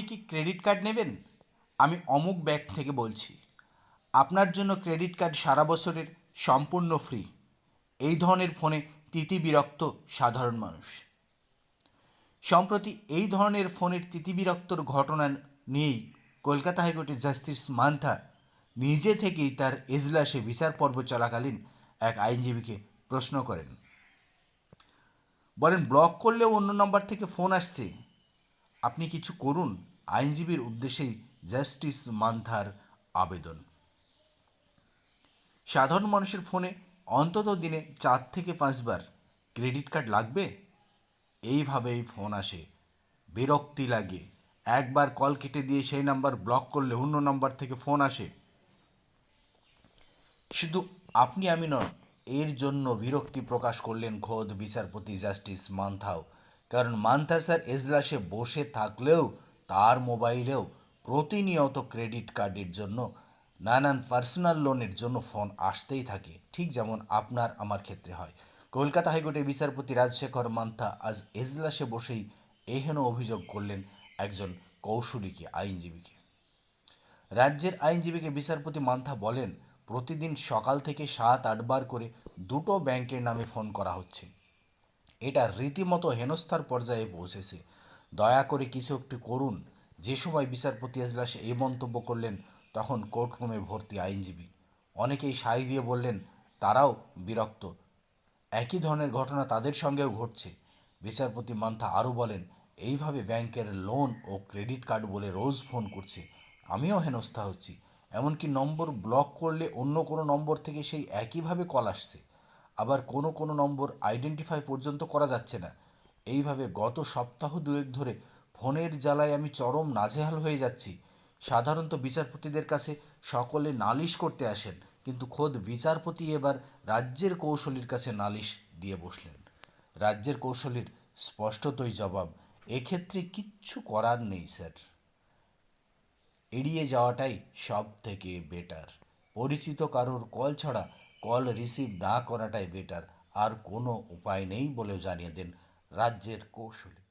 আপনি কি credit card নেবেন? আমি অমুক ব্যাংক থেকে বলছি। আপনার জন্য ক্রেডিট কার্ড সারা বছরের সম্পূর্ণ ফ্রি। এই ধরনের ফোনে তিতি বিরক্ত সাধারণ মানুষ। সম্প্রতি এই ধরনের ফোনের তিতিবিরক্তর ঘটনা নিয়েই কলকাতা হাইকোর্টের জাস্টিস মান্থা নিজে থেকেই তার এজলাসে বিচার পর্ব চলাকালীন এক আইনজীবীকে প্রশ্ন করেন। বলেন, ব্লক করলেও অন্য নম্বর থেকে ফোন আসছে। আপনি কিছু করুন। আইনজীবীর উদ্দেশ্যেই জাস্টিস মান্থার আবেদন। সাধারণ মানুষের ফোনে অন্তত দিনে চার থেকে পাঁচবার ক্রেডিট কার্ড লাগবে? এইভাবেই ফোন আসে। বিরক্তি লাগে। একবার কল কেটে দিয়ে সেই নাম্বার ব্লক করলে অন্য নাম্বার থেকে ফোন আসে। শুধু আপনি, আমি নন, এর জন্য বিরক্তি প্রকাশ করলেন খোদ বিচারপতি জাস্টিস মান্থাও। কারণ মান্থা স্যার এজলাসে বসে থাকলেও তার মোবাইলেও প্রতিনিয়ত ক্রেডিট কার্ডের জন্য, নানান পার্সোনাল লোনের জন্য ফোন আসতেই থাকে। ঠিক যেমন আপনার, আমার ক্ষেত্রে হয়। কলকাতা হাইকোর্টের বিচারপতি রাজশেখর মান্থা আজ এজলাসে বসেই এহেন অভিযোগ করলেন একজন কৌশলীকে, আইনজীবীকে। রাজ্যের আইনজীবীকে বিচারপতি মান্থা বলেন, প্রতিদিন সকাল থেকে সাত আটবার করে দুটো ব্যাংকের নামে ফোন করা হচ্ছে। এটা রীতিমতো হেনস্থার পর্যায়ে পৌঁছেছে। দয়া করে কিছু একটু করুন। যে সময় বিচারপতি এজলাসে এই মন্তব্য করলেন, তখন কোর্টরুমে ভর্তি আইনজীবী। অনেকেই সাই দিয়ে বললেন, তারাও বিরক্ত। একই ধরনের ঘটনা তাদের সঙ্গেও ঘটছে। বিচারপতি মান্থা আরও বলেন, এইভাবে ব্যাংকের লোন ও ক্রেডিট কার্ড বলে রোজ ফোন করছে। আমিও হেনস্থা হচ্ছি। এমনকি নম্বর ব্লক করলে অন্য কোনো নম্বর থেকে সেই একইভাবে কল আসছে। আবার কোনো কোনো নম্বর আইডেন্টিফাই পর্যন্ত করা যাচ্ছে না। এইভাবে গত সপ্তাহ দুয়েক ধরে ফোনের জ্বালায় আমি চরম নাজেহাল হয়ে যাচ্ছি। সাধারণত বিচারপতিদের কাছে সকলে নালিশ করতে আসেন, কিন্তু খোদ বিচারপতি এবার রাজ্যের কৌশলীর কাছে নালিশ দিয়ে বসলেন। রাজ্যের কৌশলীর স্পষ্টতই জবাব, এক্ষেত্রে কিচ্ছু করার নেই, স্যার। এড়িয়ে যাওয়াটাই সব থেকে বেটার। পরিচিত কারোর কল ছাড়া কল রিসিভ না করাটাই বেটার। আর কোনো উপায় নেই বলেও জানিয়ে দেন রাজ্যের কৌশলী।